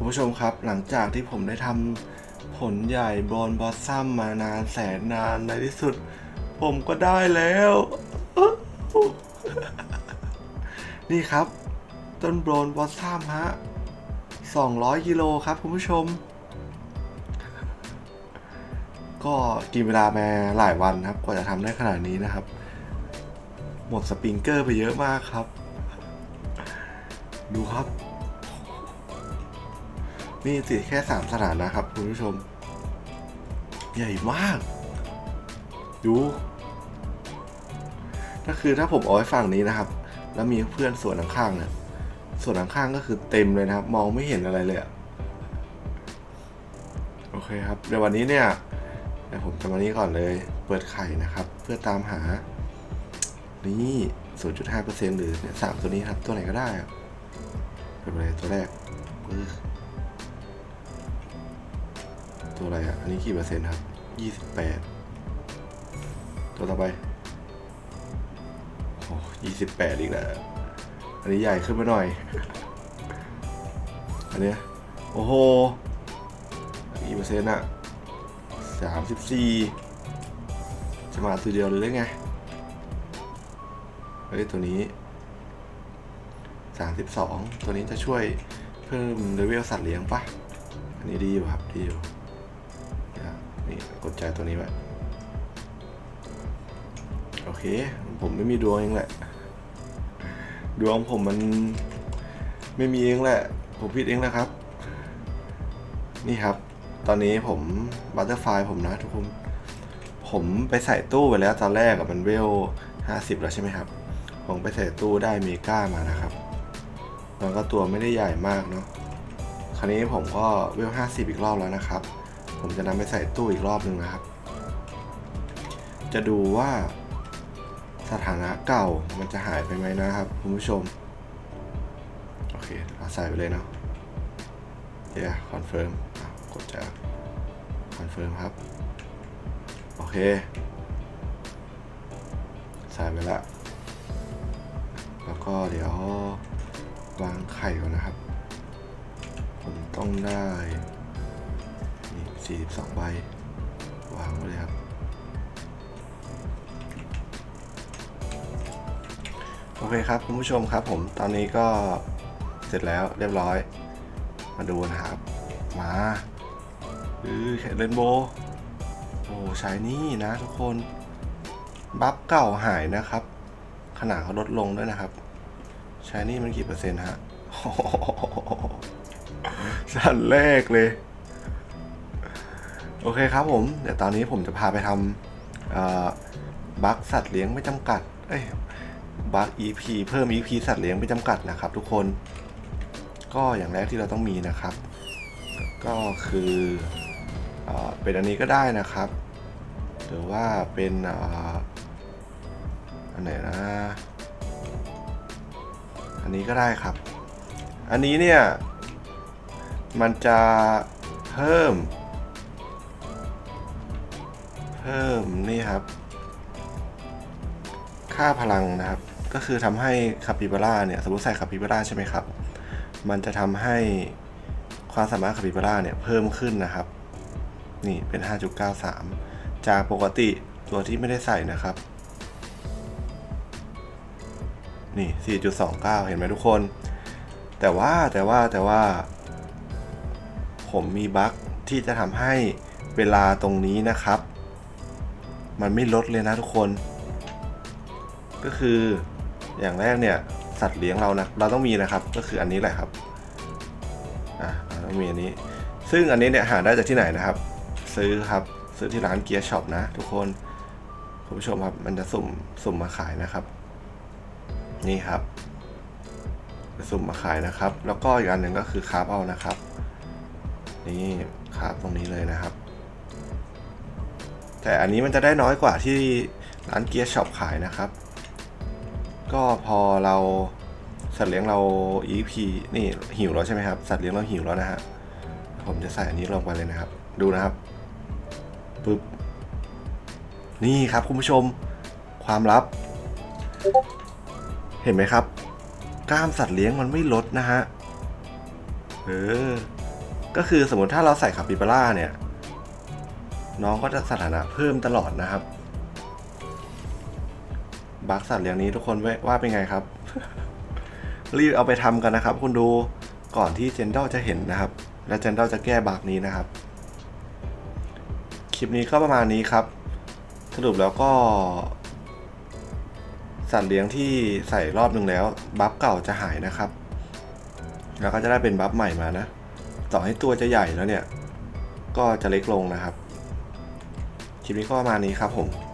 คุณผู้ชมครับหลังจากที่ผมได้ทำผลใหญ่บอลบอสซัมมานานแสนนานในที่สุด ผมก็ได้แล้ว นี่ครับ ต้นบรนบอสซัมฮะ 200 กิโลครับคุณผู้ชม ก็กินเวลามาหลายวันครับ กว่าจะทำได้ขนาดนี้นะครับ หมดสปริงเกอร์ไปเยอะมากครับ ดูครับ นี่ติแค่สามสถานะครับ คุณผู้ชม ใหญ่มาก ดูก็คือถ้าผมเอาไว้ฝั่งนี้นะครับ แล้วมีเพื่อนส่วนข้างๆเนี่ยส่วนข้างๆก็คือเต็มเลยนะครับ มองไม่เห็นอะไรเลยอะโอเคครับเดี๋ยววันนี้เนี่ยเดี๋ยวผมจะมานี้ก่อนเลย เปิดไข่นะครับ เพื่อตามหา นี่0.5%หรือเนี่ยสามตัวนี้ครับ ตัวไหนก็ได้เปิดไปเลยตัวแรกปึ๊บ ตัวอะไรอะอันนี้กี่เปอร์เซ็นต์ครับยี่สิบแปดตัวต่อไปโอ้ยี่สิบแปดอีกแล้วอันนี้ใหญ่ขึ้นมาหน่อย อันเนี้ยโอ้โหกี่เปอร์เซ็นต์อะสามสิบสี่จะมาตัวเดียวเลยได้ไงเฮ้ยตัวนี้สามสิบสองตัวนี้จะช่วยเพิ่มเลเวลสัตว์เลี้ยงปะอันนี้ดีอยู่ครับ ดีอยู่ กดใจตัวนี้ไว้โอเค ผมไม่มีดวงเองแหละ ดวงผมมันไม่มีเองแหละ ผมผิดเองนะครับ นี่ครับ ตอนนี้ผมบัตเตอร์ไฟผมนะทุกคน ผมไปใส่ตู้ไปแล้วตอนแรกอะมันเวล50แล้วใช่ไหมครับ ผมไปใส่ตู้ได้เมก้ามานะครับ มันก็ตัวไม่ได้ใหญ่มากเนาะ คราวนี้ผมก็เวล50อีกรอบแล้วนะครับ ผมจะนำไปใส่ตู้อีกรอบหนึ่งนะครับ จะดูว่าสถานะเก่ามันจะหายไปไหมนะครับ คุณผู้ชม โอเคเราใส่ไปเลยเนาะเดี๋ยวคอนเฟิร์มกดจะคอนเฟิร์มครับ โอเค ใส่ไปแล้วแล้วก็เดี๋ยววางไข่ก่อนนะครับ ผมต้องได้ 42 ใบ วางไว้เลยครับ โอเคครับ คุณผู้ชมครับผม ตอนนี้ก็เสร็จแล้วเรียบร้อย มาดูนะครับ มาอือเรนโบว์โอ้ใชายนี่นะทุกคน บัฟเก่าหายนะครับ ขนาดเขาลดลงด้วยนะครับ ใชายนี่มันกี่เปอร์เซ็นต์ฮะสั้นแรกเลย อเคครับผม เดี๋ยวตอนนี้ผมจะพาไปทำบัคสัตว์เลี้ยงไม่จำกัด เอ้ยบัค EP เพิ่ม EP สัตว์เลี้ยงไม่จำกัดนะครับ ทุกคน ก็อย่างแรกที่เราต้องมีนะครับ ก็คือเอเป็นอันนี้ก็ได้นะครับ หรือว่าเป็นอันไหนนะ อันนี้ก็ได้ครับ อันนี้เนี่ย มันจะเพิ่ม พิ่มนี่ครับ ค่าพลังนะครับ ก็คือทำให้คาปิบาร่าเนี่ยสมมติใส่คาปิบาร่าใช่ไหมครับ มันจะทำให้ความสามารถคาปิบาร่าเนี่ยเพิ่มขึ้นนะครับ นี่เป็น 5.93 จากปกติตัวที่ไม่ได้ใส่นะครับ นี่ 4.29 เห็นไหมทุกคน แต่ว่าแต่ว่าแต่ว่า ผมมีบั๊กที่จะทำให้เวลาตรงนี้นะครับ มันไม่ลดเลยนะทุกคน ก็คืออย่างแรกเนี่ยสัตว์เลี้ยงเรานะเราต้องมีนะครับ ก็คืออันนี้แหละครับอะเราต้องมีอันนี้ ซึ่งอันนี้เนี่ยหาได้จากที่ไหนนะครับ ซื้อครับซื้อที่ร้านเกียร์ช็อปนะ ทุกคนคุณผู้ชมครับมันจะสุ่มสุ่มมาขายนะครับ นี่ครับ สุ่มมาขายนะครับ แล้วก็อีกอันหนึ่งก็คือคาร์บเอานะครับ นี่คาร์บตรงนี้เลยนะครับ แต่อันนี้มันจะได้น้อยกว่าที่ร้านเกียร์ช็อปขายนะครับ ก็พอเราสัตว์เลี้ยงเรา EP นี่หิวแล้วใช่ไหมครับ สัตว์เลี้ยงเราหิวแล้วนะฮะ ผมจะใส่อันนี้ลงไปเลยนะครับ ดูนะครับปึ๊บ นี่ครับคุณผู้ชม ความลับ เห็นไหมครับ กล้ามสัตว์เลี้ยงมันไม่ลดนะฮะ เออ ก็คือสมมติถ้าเราใส่คาปิบาร่าเนี่ย น้องก็จะสถานะเพิ่มตลอดนะครับ บักสัตว์เลี้ยงนี้ทุกคนว่าเป็นไงครับ รีบเอาไปทำกันนะครับ คุณดูก่อนที่เจนเดลจะเห็นนะครับ และเจนเดลจะแก้บักนี้นะครับ คลิปนี้ก็ประมาณนี้ครับ สรุปแล้วก็ สัตว์เลี้ยงที่ใส่รอบหนึ่งแล้ว บัฟเก่าจะหายนะครับ แล้วก็จะได้เป็นบัฟใหม่มานะ ต่อให้ตัวจะใหญ่แล้วเนี่ย ก็จะเล็กลงนะครับ คลิปนี้ก็ประมาณนี้ครับผม